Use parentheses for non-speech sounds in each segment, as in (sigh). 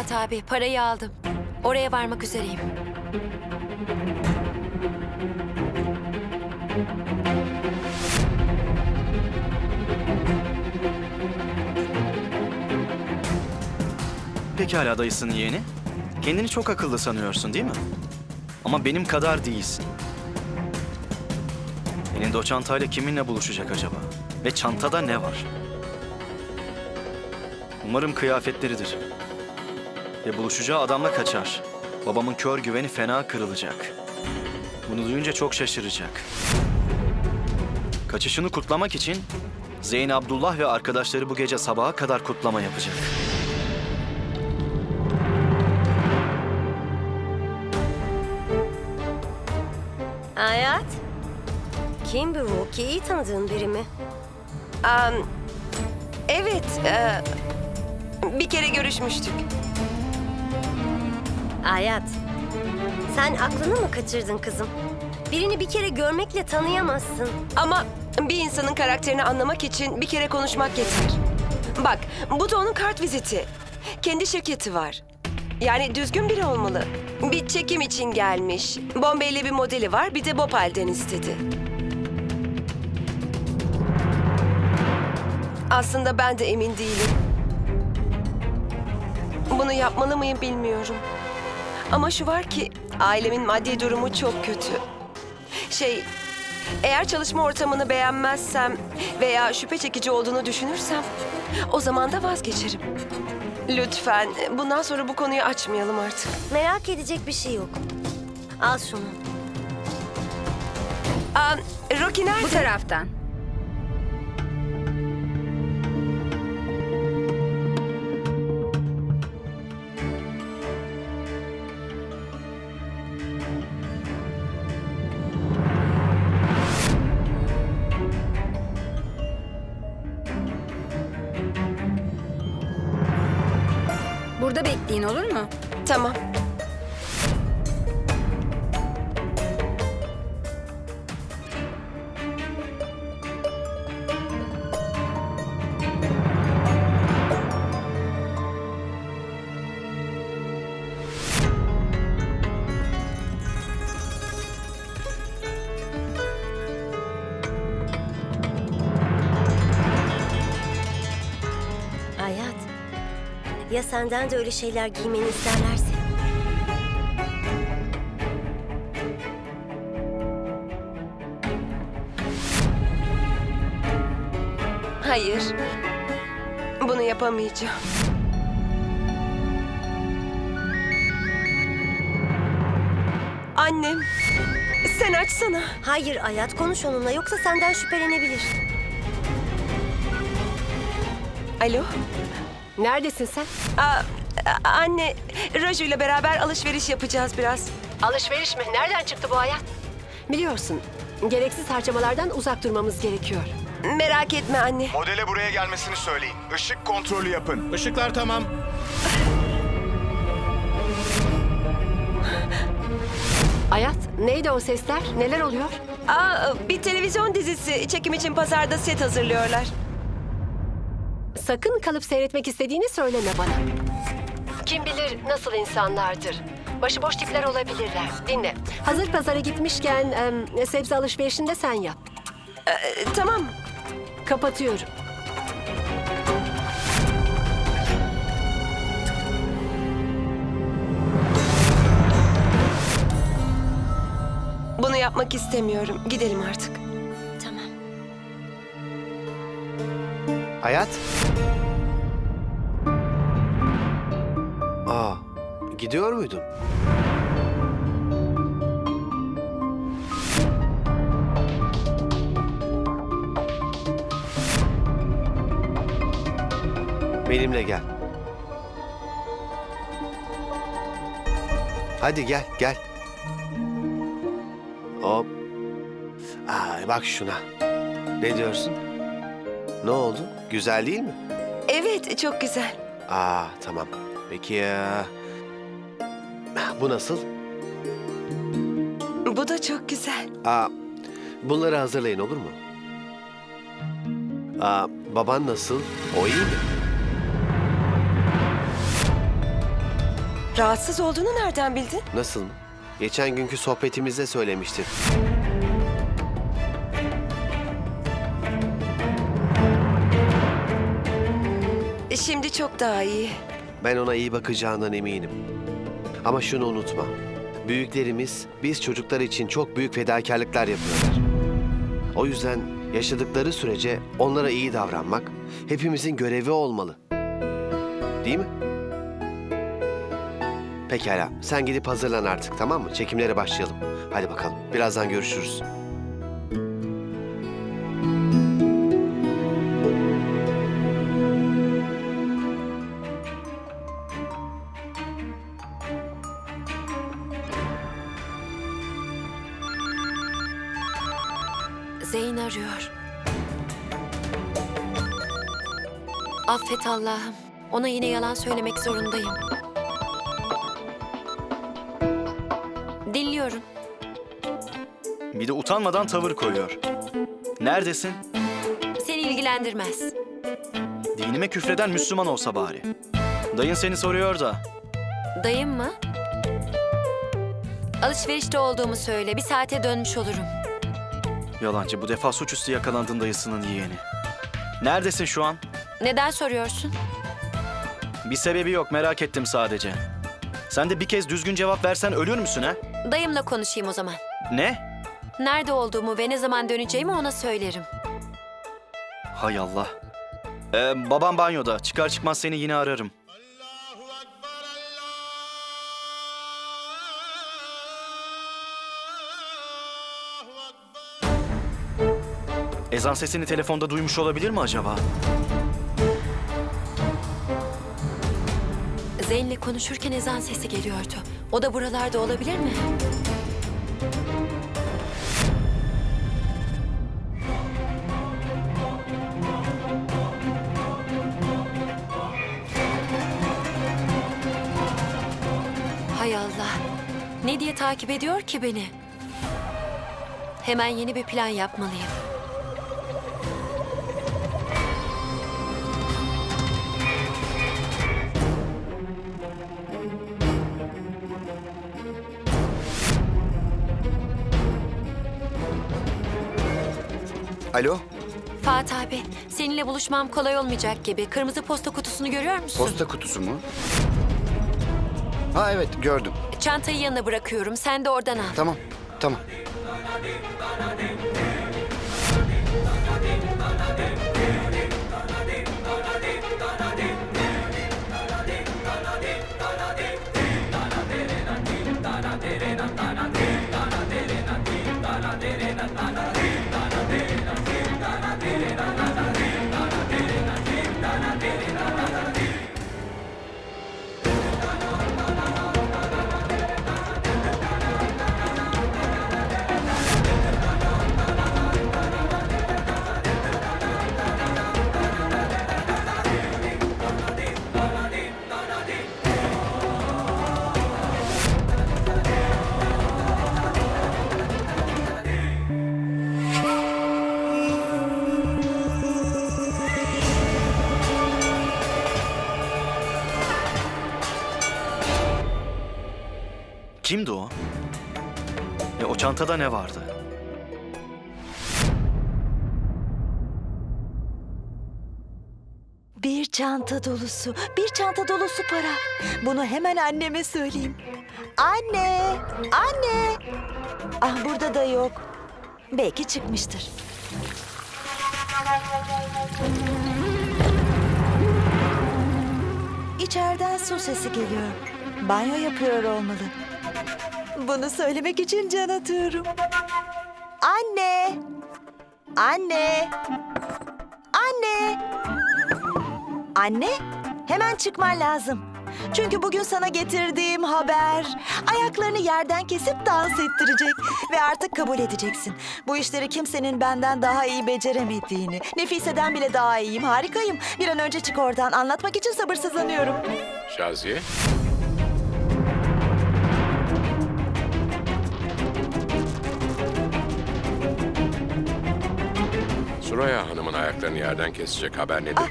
Fatih abi, parayı aldım. Oraya varmak üzereyim. Pekala dayısının yeğeni. Kendini çok akıllı sanıyorsun değil mi? Ama benim kadar değilsin. Elinde o çantayla kiminle buluşacak acaba? Ve çantada ne var? Umarım kıyafetleridir. Ve buluşacağı adamla kaçar. Babamın kör güveni fena kırılacak. Bunu duyunca çok şaşıracak. Kaçışını kutlamak için Zeyn Abdullah ve arkadaşları bu gece sabaha kadar kutlama yapacak. Hayat. Kim bu Rookie? İyi tanıdığın biri mi? Am, evet, e, bir kere görüşmüştük. Hayat. Sen aklını mı kaçırdın kızım? Birini bir kere görmekle tanıyamazsın. Ama bir insanın karakterini anlamak için bir kere konuşmak yeter. Bak, bu da onun kart viziti. Kendi şirketi var. Yani düzgün biri olmalı. Bir çekim için gelmiş. Bombay'li bir modeli var, bir de Bopal'den istedi. Aslında ben de emin değilim. Bunu yapmalı mıyım bilmiyorum. Ama şu var ki ailemin maddi durumu çok kötü. Şey, eğer çalışma ortamını beğenmezsem veya şüphe çekici olduğunu düşünürsem o zaman da vazgeçerim. Lütfen bundan sonra bu konuyu açmayalım artık. Merak edecek bir şey yok. Al şunu. Aa, Rocky nerede? Bu taraftan. Ya senden de öyle şeyler giymeni isterlerse? Hayır. Bunu yapamayacağım. Annem. Sen açsana. Hayır Hayat konuş onunla yoksa senden şüphelenebilir. Alo. Neredesin sen? Aa, anne, Raju ile beraber alışveriş yapacağız biraz. Alışveriş mi? Nereden çıktı bu hayat? Biliyorsun, gereksiz harcamalardan uzak durmamız gerekiyor. Merak etme anne. Modele buraya gelmesini söyleyin. Işık kontrolü yapın. Işıklar tamam. Hayat, neydi o sesler? Neler oluyor? Aa, bir televizyon dizisi çekim için pazarda set hazırlıyorlar. Sakın kalıp seyretmek istediğini söyleme bana. Kim bilir nasıl insanlardır. Başıboş tipler olabilirler. Dinle. Hazır pazara gitmişken em, sebze alışverişini de sen yap. Ee, tamam. Kapatıyorum. Bunu yapmak istemiyorum. Gidelim artık. Hayat? Aa, gidiyor muydun? Benimle gel. Hadi gel, gel. Hop. Aa, bak şuna. Ne diyorsun? Ne oldu? Güzel değil mi? Evet, çok güzel. Aa tamam. Peki ya... Bu nasıl? Bu da çok güzel. Aa, bunları hazırlayın olur mu? Aa, baban nasıl? O iyi mi? Rahatsız olduğunu nereden bildin? Nasıl mı? Geçen günkü sohbetimizde söylemiştin. Şimdi çok daha iyi. Ben ona iyi bakacağından eminim. Ama şunu unutma. Büyüklerimiz biz çocuklar için çok büyük fedakarlıklar yapıyorlar. O yüzden yaşadıkları sürece onlara iyi davranmak hepimizin görevi olmalı. Değil mi? Pekala. Sen gidip hazırlan artık tamam mı? Çekimlere başlayalım. Hadi bakalım. Birazdan görüşürüz. Zeyn arıyor. Affet Allah'ım. Ona yine yalan söylemek zorundayım. Dinliyorum. Bir de utanmadan tavır koyuyor. Neredesin? Seni ilgilendirmez. Dinime küfreden Müslüman olsa bari. Dayın seni soruyor da. Dayım mı? Alışverişte olduğumu söyle. Bir saate dönmüş olurum. Yalancı bu defa suçüstü yakalandın dayısının yeğeni. Neredesin şu an? Neden soruyorsun? Bir sebebi yok merak ettim sadece. Sen de bir kez düzgün cevap versen ölür müsün ha? Dayımla konuşayım o zaman. Ne? Nerede olduğumu ve ne zaman döneceğimi ona söylerim. Hay Allah. Ee, babam banyoda. Çıkar çıkmaz seni yine ararım. Ezan sesini telefonda duymuş olabilir mi acaba? Zeyn'le konuşurken ezan sesi geliyordu. O da buralarda olabilir mi? Hay Allah. Ne diye takip ediyor ki beni? Hemen yeni bir plan yapmalıyım. Alo, Fatih abi, seninle buluşmam kolay olmayacak gibi. Kırmızı posta kutusunu görüyor musun? posta kutusu mu? Ha evet, gördüm. Çantayı yanına bırakıyorum. Sen de oradan al. Tamam, tamam. Kimdi o? E, o çantada ne vardı? Bir çanta dolusu, bir çanta dolusu para. Bunu hemen anneme söyleyeyim. Anne, anne. Ah burada da yok. Belki çıkmıştır. İçeriden su sesi geliyor. Banyo yapıyor olmalı. Bunu söylemek için can atıyorum. Anne! Anne! Anne! Anne, hemen çıkman lazım. Çünkü bugün sana getirdiğim haber ayaklarını yerden kesip dans ettirecek ve artık kabul edeceksin. Bu işleri kimsenin benden daha iyi beceremediğini, Nefise'den bile daha iyiyim, harikayım. Bir an önce çık oradan. Anlatmak için sabırsızlanıyorum. Şaziye? Suraya Hanım'ın ayaklarını yerden kesecek haber nedir?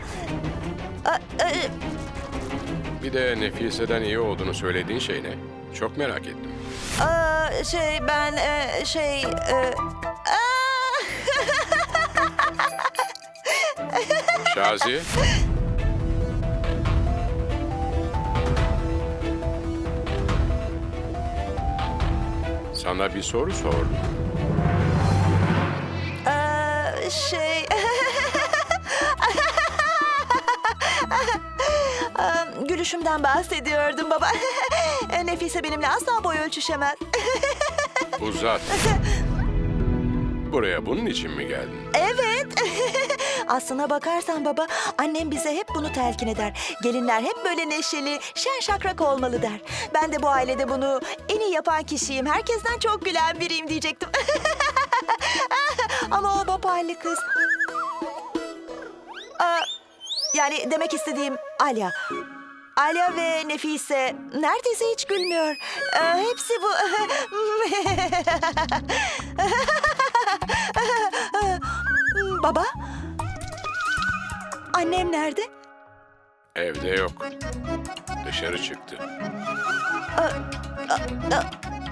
Aa, e, Bir de Nefise'den iyi olduğunu söylediğin şey ne? Çok merak ettim. Aa, şey ben e, şey... e! (laughs) Şazi? Sana bir soru sordum. Aa, şey... Gülüşümden bahsediyordum baba. (laughs) E, Nefise benimle asla boy ölçüşemez. Uzat. (laughs) Buraya bunun için mi geldin? Evet. (laughs) Aslına bakarsan baba, annem bize hep bunu telkin eder. Gelinler hep böyle neşeli, şen şakrak olmalı der. Ben de bu ailede bunu en iyi yapan kişiyim. Herkesten çok gülen biriyim diyecektim. Ama o babaanne kız. Aa, yani demek istediğim Alya. Alya ve Nefise neredeyse hiç gülmüyor. Ee, hepsi bu. (laughs) Baba? Annem nerede? Evde yok. Dışarı çıktı.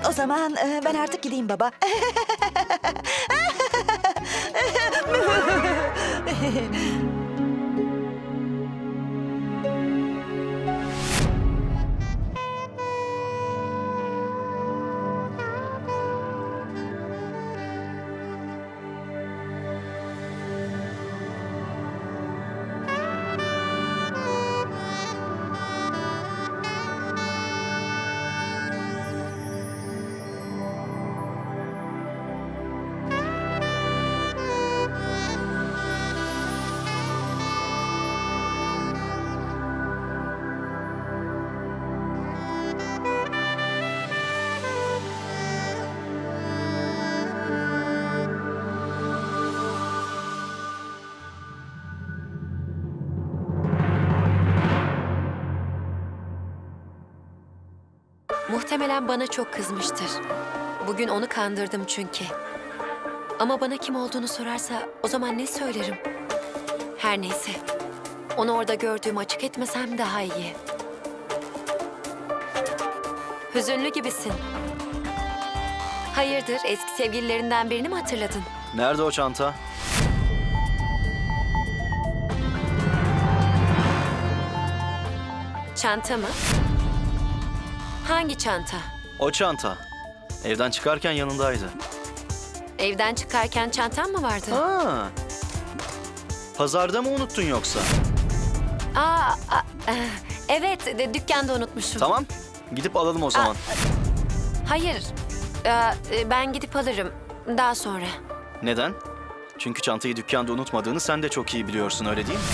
O zaman e, ben artık gideyim baba. (laughs) Muhtemelen bana çok kızmıştır. Bugün onu kandırdım çünkü. Ama bana kim olduğunu sorarsa o zaman ne söylerim? Her neyse. Onu orada gördüğümü açık etmesem daha iyi. Hüzünlü gibisin. Hayırdır eski sevgililerinden birini mi hatırladın? Nerede o çanta? Çanta mı? Hangi çanta? O çanta. Evden çıkarken yanındaydı. Evden çıkarken çantan mı vardı? Ha. Pazarda mı unuttun yoksa? Aa, aa, eh, evet de, dükkanda unutmuşum. Tamam. Gidip alalım o zaman. Hayır, Ee, ben gidip alırım daha sonra. Neden? Çünkü çantayı dükkanda unutmadığını sen de çok iyi biliyorsun öyle değil mi?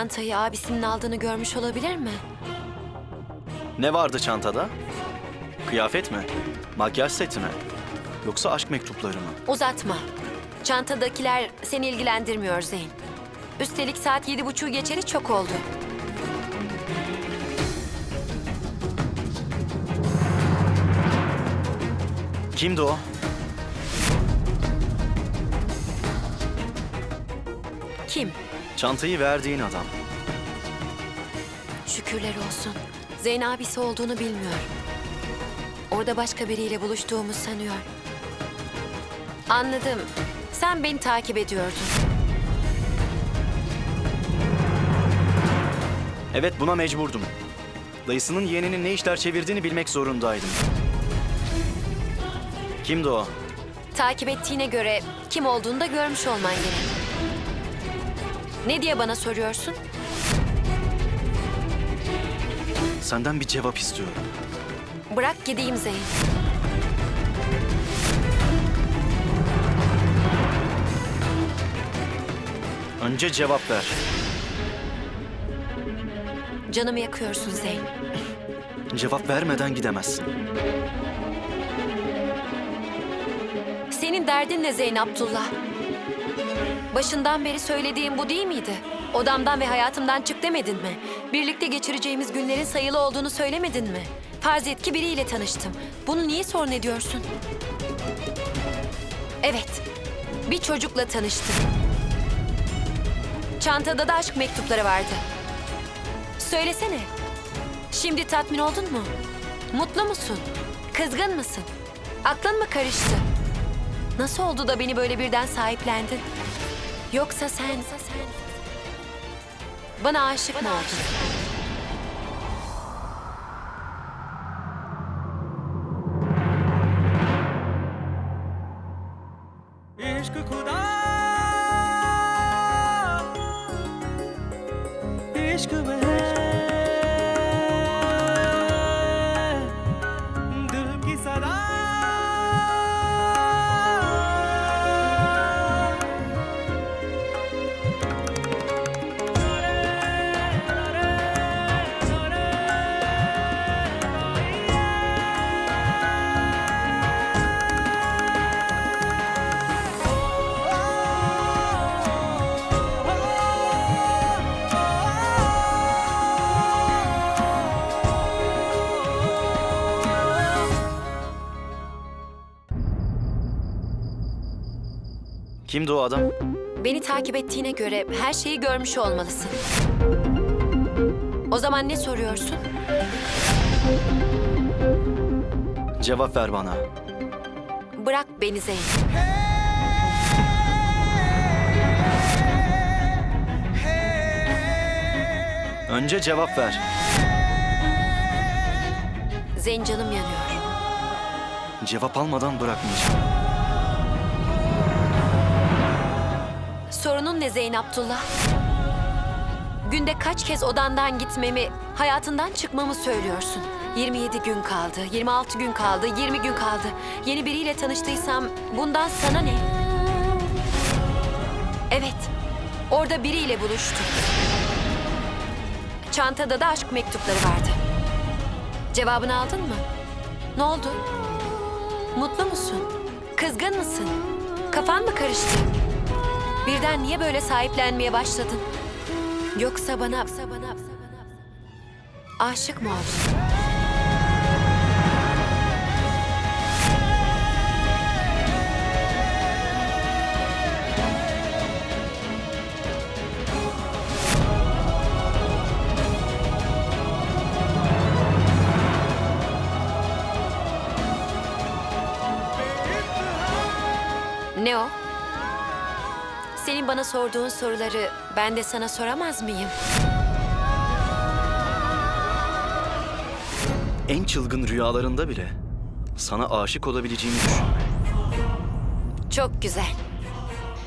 Çantayı abisinin aldığını görmüş olabilir mi? Ne vardı çantada? Kıyafet mi? Makyaj seti mi? Yoksa aşk mektupları mı? Uzatma. Çantadakiler seni ilgilendirmiyor Zeyn. Üstelik saat yedi buçuğu geçeli çok oldu. Kimdi o? Kim? Çantayı verdiğin adam. Şükürler olsun. Zeyn abisi olduğunu bilmiyor. Orada başka biriyle buluştuğumu sanıyor. Anladım. Sen beni takip ediyordun. Evet buna mecburdum. Dayısının yeğeninin ne işler çevirdiğini bilmek zorundaydım. Kimdi o? Takip ettiğine göre kim olduğunu da görmüş olman gerek. Ne diye bana soruyorsun? Senden bir cevap istiyorum. Bırak gideyim Zeyn. Önce cevap ver. Canımı yakıyorsun Zeyn. Cevap vermeden gidemezsin. Senin derdin ne Zeyn Abdullah? Başından beri söylediğim bu değil miydi? Odamdan ve hayatımdan çık demedin mi? Birlikte geçireceğimiz günlerin sayılı olduğunu söylemedin mi? Farz et ki biriyle tanıştım. Bunu niye sorun ediyorsun? Evet, Bir çocukla tanıştım. Çantada da aşk mektupları vardı. Söylesene. Şimdi tatmin oldun mu? Mutlu musun? Kızgın mısın? Aklın mı karıştı? Nasıl oldu da beni böyle birden sahiplendin? Yoksa sen, Yoksa sen bana aşık mı oldun? Kimdi o adam? Beni takip ettiğine göre her şeyi görmüş olmalısın. O zaman ne soruyorsun? Cevap ver bana. Bırak beni Zeyn. Önce cevap ver. Zeyn canım yanıyor. Cevap almadan bırakmayacağım. Sorunun ne Zeyn Abdullah? Günde kaç kez odandan gitmemi, hayatından çıkmamı söylüyorsun. 27 gün kaldı, 26 gün kaldı, 20 gün kaldı. Yeni biriyle tanıştıysam bundan sana ne? Evet, orada biriyle buluştum. Çantada da aşk mektupları vardı. Cevabını aldın mı? Ne oldu? Mutlu musun? Kızgın mısın? Kafan mı karıştı? Birden niye böyle sahiplenmeye başladın? Yoksa bana, aşık mı oldun? Sorduğun soruları ben de sana soramaz mıyım? En çılgın rüyalarında bile sana aşık olabileceğimi düşün. Çok güzel.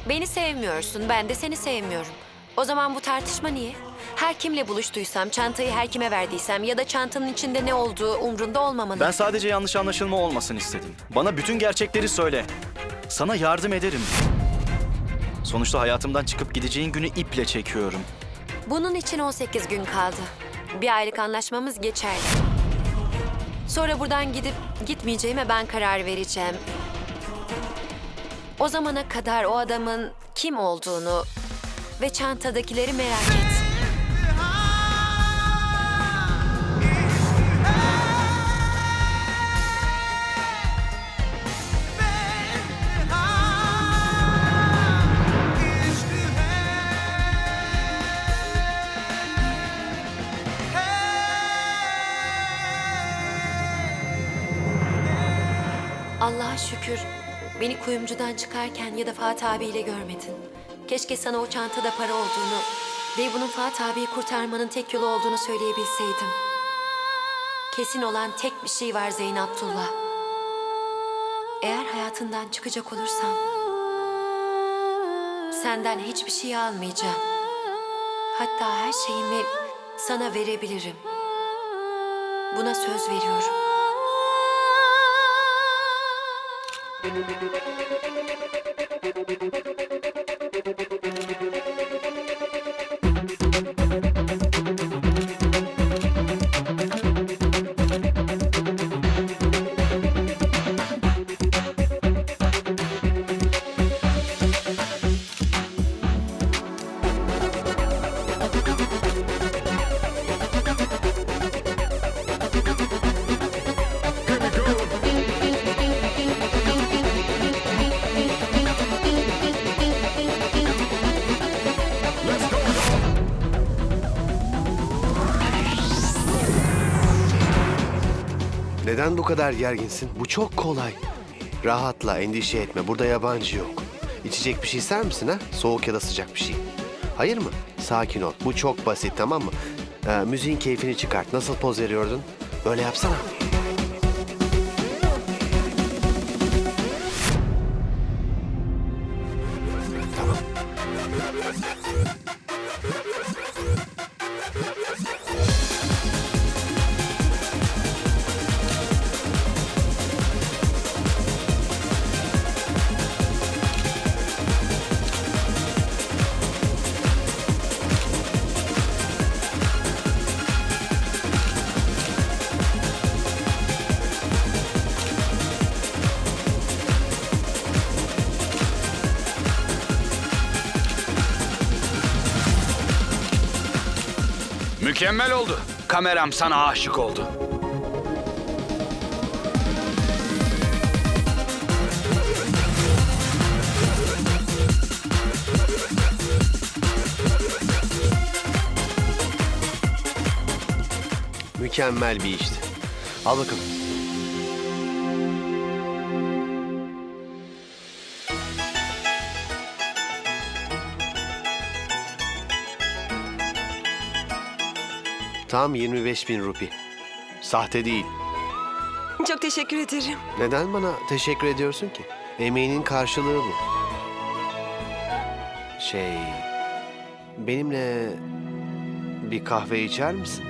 Beni sevmiyorsun, ben de seni sevmiyorum. O zaman bu tartışma niye? Her kimle buluştuysam, çantayı her kime verdiysem ya da çantanın içinde ne olduğu umrunda olmamalı. Ben sadece yanlış anlaşılma olmasın istedim. Bana bütün gerçekleri söyle. Sana yardım ederim. Sonuçta hayatımdan çıkıp gideceğin günü iple çekiyorum. Bunun için 18 gün kaldı. Bir aylık anlaşmamız geçerli. Sonra buradan gidip gitmeyeceğime ben karar vereceğim. O zamana kadar o adamın kim olduğunu ve çantadakileri merak et. Şükür beni kuyumcudan çıkarken ya da Fatih abiyle görmedin. Keşke sana o çantada para olduğunu ve bunun Fatih abiyi kurtarmanın tek yolu olduğunu söyleyebilseydim. Kesin olan tek bir şey var Zeyn Abdullah. Eğer hayatından çıkacak olursam senden hiçbir şey almayacağım. Hatta her şeyimi sana verebilirim. Buna söz veriyorum. Thank you. Kadar gerginsin? Bu çok kolay. Rahatla, endişe etme. Burada yabancı yok. İçecek bir şey ister misin ha? Soğuk ya da sıcak bir şey. Hayır mı? Sakin ol. Bu çok basit tamam mı? Ee, müziğin keyfini çıkart. Nasıl poz veriyordun? Böyle yapsana. Mükemmel oldu. Kameram sana aşık oldu. Mükemmel bir işti. Al bakalım. Tam 25 bin rupi. Sahte değil. Çok teşekkür ederim. Neden bana teşekkür ediyorsun ki? Emeğinin karşılığı bu. Şey... Benimle bir kahve içer misin?